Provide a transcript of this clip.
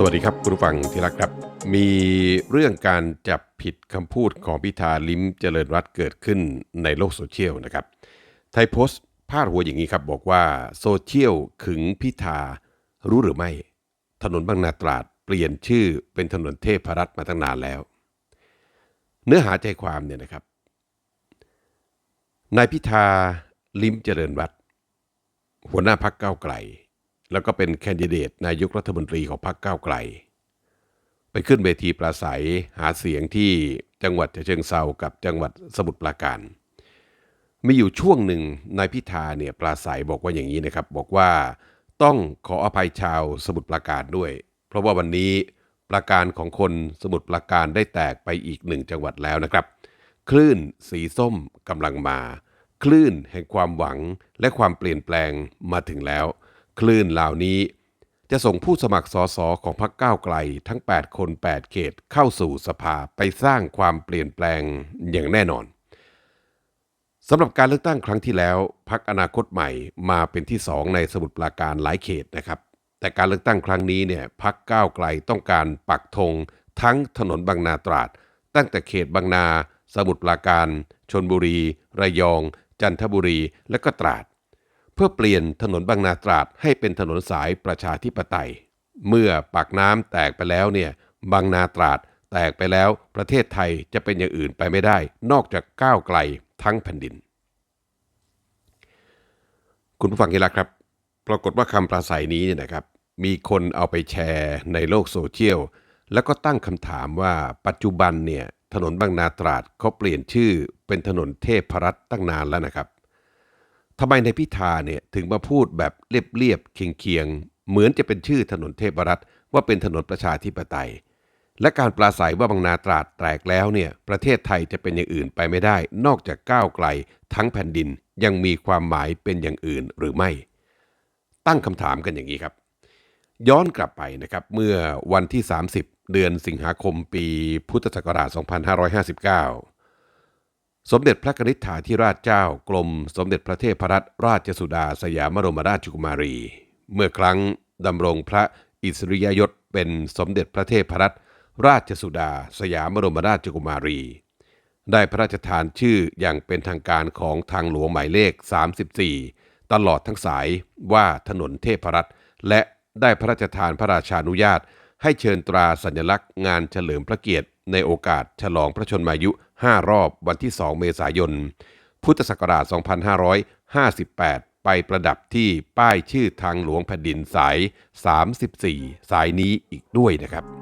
สวัสดีครับคุณผู้ฟังที่รักครับ มีเรื่องการจับผิดคำพูดของพิธาลิ้มเจริญรัตน์เกิดขึ้นในโลกโซเชียลนะครับ ไทยโพสต์พาดหัวอย่างนี้ครับ บอกว่าโซเชียลขึงพิธารู้หรือไม่ ถนนบางนาตราดเปลี่ยนชื่อเป็นถนนเทพรัตน์มาตั้งนานแล้ว เนื้อหาใจความเนี่ยนะครับนายพิธาลิ้มเจริญรัตน์หัวหน้าพักเก้าไกล แล้วก็เป็นแคนดิเดตนายกรัฐมนตรีของพรรคก้าวไกล ไปขึ้นเวทีปราศัยหาเสียงที่จังหวัดเชิงเซากับจังหวัดสมุทรปราการ มีอยู่ช่วงหนึ่งนายพิธาเนี่ยปราศัยบอกว่าอย่างนี้นะครับ บอกว่าต้องขออภัยชาวสมุทรปราการด้วย เพราะว่าวันนี้ปราการของคนสมุทรปราการได้แตกไปอีกหนึ่งจังหวัดแล้วนะครับ คลื่นสีส้มกำลังมา คลื่นแห่งความหวังและความเปลี่ยนแปลงมาถึงแล้ว คลื่นเหล่านี้ จะส่งผู้สมัครสสของพรรคก้าวไกลทั้ง 8 คน 8 เขตเข้าสู่สภาไปสร้างความเปลี่ยนแปลงอย่างแน่นอนสำหรับการเลือกตั้งครั้งที่แล้วพรรคอนาคตใหม่มาเป็นที่สองในสมุทรปราการหลายเขตนะครับแต่การเลือกตั้งครั้งนี้เนี่ยพรรคก้าวไกลต้องการปักธงทั้งถนนบางนาตราด ตั้งแต่เขตบางนา สมุทรปราการ ชนบุรี ระยอง จันทบุรี และก็ตราด พื่อเปลี่ยนถนนบางนาตราดให้เป็นถนนสายประชาธิปไตย เมื่อปากน้ำแตกไปแล้วเนี่ยบางนาตราดแตกไปแล้วประเทศไทยจะเป็นอย่างอื่นไปไม่ได้ นอกจากก้าวไกลทั้งแผ่นดิน คุณผู้ฟังที่รักครับ ปรากฏว่าคำปราศัยนี้เนี่ยนะครับ มีคนเอาไปแชร์ในโลกโซเชียล แล้วก็ตั้งคำถามว่าปัจจุบันเนี่ยถนนบางนาตราดเขาเปลี่ยนชื่อเป็นถนนเทพรัตน์ตั้งนานแล้วนะครับ ทำไมในพิธาเนี่ยถึงมาพูดแบบเรียบๆเคียงๆ เหมือนจะเป็นชื่อถนนเทพรัตน์ว่าเป็นถนนประชาธิปไตย และการปราศัยว่าบางนาตราดแตกแล้วเนี่ยประเทศไทยจะเป็นอย่างอื่นไปไม่ได้ นอกจากก้าวไกล ทั้งแผ่นดินยังมีความหมายเป็นอย่างอื่นหรือไม่ ตั้งคำถามกันอย่างนี้ครับ ย้อนกลับไปนะครับเมื่อวันที่ 30 เดือนสิงหาคมปีพุทธศักราช 2559 สมเด็จพระกนิษฐาธิราชเจ้ากรมสมเด็จพระเทพรัตนราชสุดาสยามบรมราชกุมารี เมื่อครั้งดำรงพระอิสริยยศเป็นสมเด็จพระเทพรัตนราชสุดาสยามบรมราชกุมารี ได้พระราชทานชื่ออย่างเป็นทางการของทางหลวงหมายเลข 34 ตลอดทั้งสายว่าถนนเทพรัตน์และได้พระราชทานพระราชานุญาต ให้เชิญตราสัญลักษณ์งานเฉลิมพระเกียรติ ในโอกาสฉลองพระชนมายุ 5 รอบวันที่ 2 เมษายน พุทธศักราช 2558 ไปประดับที่ป้ายชื่อทางหลวงแผ่นดินสาย 34 สายนี้อีกด้วยนะครับ